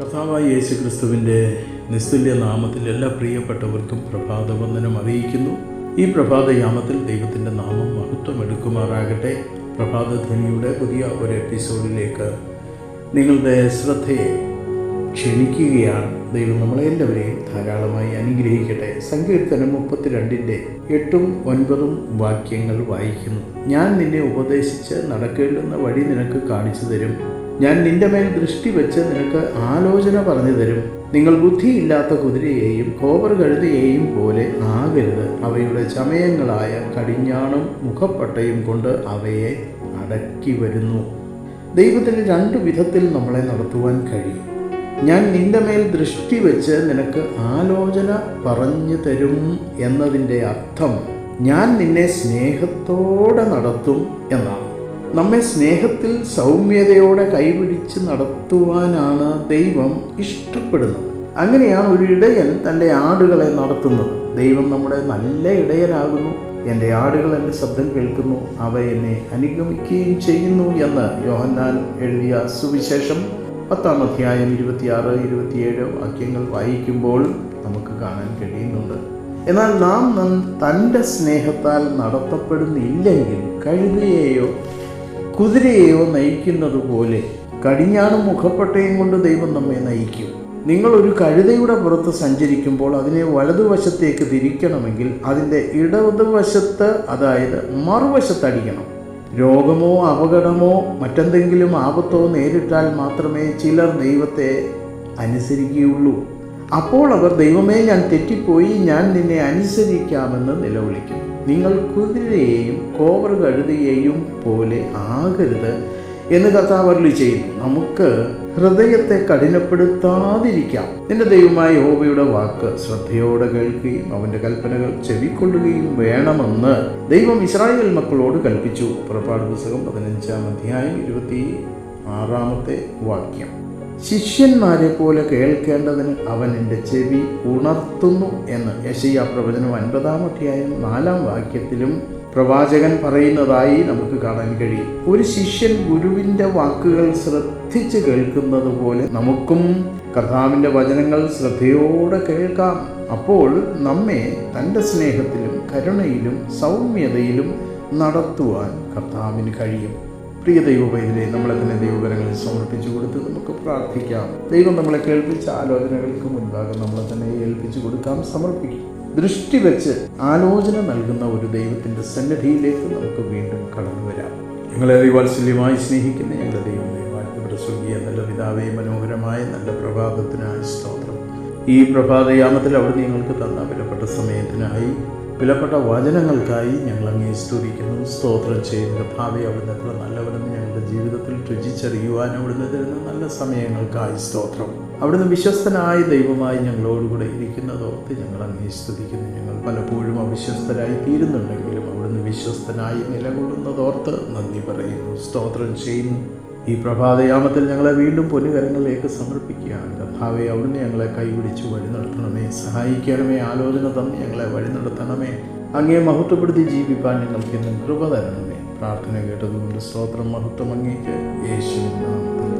കർത്താവായ യേശു ക്രിസ്തുവിന്റെ നിസ്തുല്യ നാമത്തിൽ എല്ലാ പ്രിയപ്പെട്ടവർക്കും പ്രഭാതവന്ദനം അറിയിക്കുന്നു. ഈ പ്രഭാതയാമത്തിൽ ദൈവത്തിന്റെ നാമം മഹത്വം എടുക്കുമാറാകട്ടെ പ്രഭാതധ്വനിയുടെ പുതിയ ഒരു എപ്പിസോഡിലേക്ക് നിങ്ങളുടെ ശ്രദ്ധയെ ക്ഷണിക്കുകയാണ്. ദൈവം നമ്മളെല്ലാവരെയും ധാരാളമായി അനുഗ്രഹിക്കട്ടെ. സങ്കീർത്തനം മുപ്പത്തിരണ്ടിന്റെ എട്ടും ഒൻപതും വാക്യങ്ങൾ വായിക്കുന്നു. ഞാൻ നിന്നെ ഉപദേശിച്ച് നടക്കേണ്ടുന്ന വഴി നിനക്ക് കാണിച്ചു തരും. ഞാൻ നിന്റെ മേൽ ദൃഷ്ടി വെച്ച് നിനക്ക് ആലോചന പറഞ്ഞു തരും. നിങ്ങൾ ബുദ്ധിയില്ലാത്ത കുതിരയെയും കോവർ കഴുതയെയും പോലെ ആകരുത്. അവയുടെ ചമയങ്ങളായ കടിഞ്ഞാണും മുഖപ്പട്ടയും കൊണ്ട് അവയെ അടക്കി വരുന്നു. ദൈവത്തിന് രണ്ടു വിധത്തിൽ നമ്മളെ നടത്തുവാൻ കഴിയും. ഞാൻ നിന്റെ മേൽ ദൃഷ്ടി വെച്ച് നിനക്ക് ആലോചന പറഞ്ഞു തരും എന്നതിന്റെ അർത്ഥം ഞാൻ നിന്നെ സ്നേഹത്തോടെ നടത്തും എന്നാണ്. നമ്മെ സ്നേഹത്തിൽ സൗമ്യതയോടെ കൈപിടിച്ച് നടത്തുവാനാണ് ദൈവം ഇഷ്ടപ്പെടുന്നത്. അങ്ങനെയാണ് ഒരു ഇടയൻ തന്റെ ആടുകളെ നടത്തുന്നത്. ദൈവം നമ്മുടെ നല്ല ഇടയനാകുന്നു. എന്റെ ആടുകൾ എന്റെ ശബ്ദം കേൾക്കുന്നു. അവ എന്നെ അനുഗമിക്കുകയും ചെയ്യുന്നു എന്ന് യോഹന്നാൻ എഴുതിയ സുവിശേഷം പത്താം അധ്യായം ഇരുപത്തിയാറ് ഇരുപത്തിയേഴ് വാക്യങ്ങൾ വായിക്കുമ്പോൾ നമുക്ക് കാണാൻ കഴിയുന്നുണ്ട്. എന്നാൽ നാം തന്റെ സ്നേഹത്താൽ നടത്തപ്പെടുന്നില്ലെങ്കിൽ കഴുതയെയോ കുതിരയെയോ നയിക്കുന്നത് പോലെ കടിഞ്ഞാണും മുഖപ്പട്ടയും കൊണ്ട് ദൈവം നമ്മെ നയിക്കും. നിങ്ങൾ ഒരു കഴുതയുടെ പുറത്ത് സഞ്ചരിക്കുമ്പോൾ അതിനെ വലതുവശത്തേക്ക് തിരിക്കണമെങ്കിൽ അതിന്റെ ഇടതുവശത്ത് അതായത് മറുവശത്തടിക്കണം. രോഗമോ അപകടമോ മറ്റെന്തെങ്കിലും ആപത്തോ നേരിട്ടാൽ മാത്രമേ ചിലർ ദൈവത്തെ അനുസരിക്കുകയുള്ളൂ. അപ്പോൾ അവർ ദൈവമേ ഞാൻ തെറ്റിപ്പോയി ഞാൻ നിന്നെ അനുസരിക്കാമെന്ന് നിലവിളിക്കും നിങ്ങൾ കുതിരയെയും കോവർ കഴുതയെയും പോലെ ആകരുത് എന്ന് കർത്താവ് ചെയ്യുന്നു. നമുക്ക് ഹൃദയത്തെ കഠിനപ്പെടുത്താതിരിക്കാം. നിന്റെ ദൈവമായ ഹോബയുടെ വാക്ക് ശ്രദ്ധയോടെ കേൾക്കുകയും അവന്റെ കൽപ്പനകൾ ചെവിക്കൊള്ളുകയും വേണമെന്ന് ദൈവം ഇസ്രായേൽ മക്കളോട് കൽപ്പിച്ചു. പുറപ്പാട് പുസ്തകം പതിനഞ്ചാം അധ്യായം ഇരുപത്തി ആറാമത്തെ വാക്യം. ശിഷ്യന്മാരെ പോലെ കേൾക്കേണ്ടതിന് അവൻ എന്റെ ചെവി ഉണർത്തുന്നു എന്ന് യശയ്യ പ്രവചനം അൻപതാം അധ്യായം നാലാം വാക്യത്തിലും പ്രവാചകൻ പറയുന്നതായി നമുക്ക് കാണാൻ കഴിയും. ഒരു ശിഷ്യൻ ഗുരുവിന്റെ വാക്കുകൾ ശ്രദ്ധിച്ച് കേൾക്കുന്നത് പോലെ നമുക്കും കർത്താവിന്റെ വചനങ്ങൾ ശ്രദ്ധയോടെ കേൾക്കാം. അപ്പോൾ നമ്മെ തന്റെ സ്നേഹത്തിലും കരുണയിലും സൗമ്യതയിലും നടത്തുവാൻ കർത്താവിന് കഴിയും. പ്രിയ ദൈവവൈദ്യരെ നമ്മളെ തന്നെ ദൈവകരങ്ങളിൽ സമർപ്പിച്ചു കൊടുത്ത് നമുക്ക് പ്രാർത്ഥിക്കാം. ദൈവം നമ്മളെ കേൾപ്പിച്ച ആലോചനകൾക്ക് മുൻപാകെ നമ്മളെ തന്നെ ഏൽപ്പിച്ചു കൊടുക്കാം സമർപ്പിക്കും. ദൃഷ്ടി വെച്ച് ആലോചന നൽകുന്ന ഒരു ദൈവത്തിന്റെ സന്നിധിയിലേക്ക് നമുക്ക് വീണ്ടും കടന്നു വരാം. ഞങ്ങളെ ദൈവാത്സല്യമായി സ്നേഹിക്കുന്ന ഞങ്ങളുടെ ദൈവം വാഴ്ത്തപ്പെട്ട സ്വർഗീയ നല്ല പിതാവേ മനോഹരമായ നല്ല പ്രഭാതത്തിനായി സ്തോത്രം. ഈ പ്രഭാതയാമത്തിൽ അവിടുന്ന് ഞങ്ങൾക്ക് തന്ന വിലപ്പെട്ട സമയത്തിനായി വിലപ്പെട്ട വചനങ്ങൾക്കായി ഞങ്ങൾ അങ്ങേ സ്തുതിക്കുന്നു. സ്തോത്രം ചെയ്യുന്ന ഭാവി അവിടുന്ന് എത്ര നല്ലവരെന്ന് ഞങ്ങളുടെ ജീവിതത്തിൽ രുചിച്ചറിയുവാൻ അവിടുന്ന് തരുന്ന നല്ല സമയങ്ങൾക്കായി സ്തോത്രം. അവിടുന്ന് വിശ്വസ്തനായ ദൈവമായി ഞങ്ങളോടുകൂടെ ഇരിക്കുന്നതോർത്ത് ഞങ്ങൾ അങ്ങേ സ്തുതിക്കുന്നു. ഞങ്ങൾ പലപ്പോഴും അവിശ്വസ്തരായി തീരുന്നുണ്ടെങ്കിലും അവിടുന്ന് വിശ്വസ്തനായി നിലകൊള്ളുന്നതോർത്ത് നന്ദി പറയുന്നു. സ്തോത്രം ചെയ്യുന്നു ഈ പ്രഭാതയാമത്തിൽ ഞങ്ങളെ വീണ്ടും പൊന്നുകരങ്ങളിലേക്ക് സമർപ്പിക്കുകയാണ്. കർത്താവെ അവിടുന്ന് ഞങ്ങളെ കൈപിടിച്ച് വഴി നടത്തണമേ. സഹായിക്കണമേ. ആലോചന തന്ന് ഞങ്ങളെ വഴി നടത്തണമേ. അങ്ങേ മഹത്വപ്പെടുത്തി ജീവിപ്പാൻ ഞങ്ങൾക്ക് എന്നും കൃപ തരണമേ. പ്രാർത്ഥന കേട്ടതുകൊണ്ട് സ്തോത്രം മഹത്വം അങ്ങേക്ക്. യേശുവിൻ നാമത്തിൽ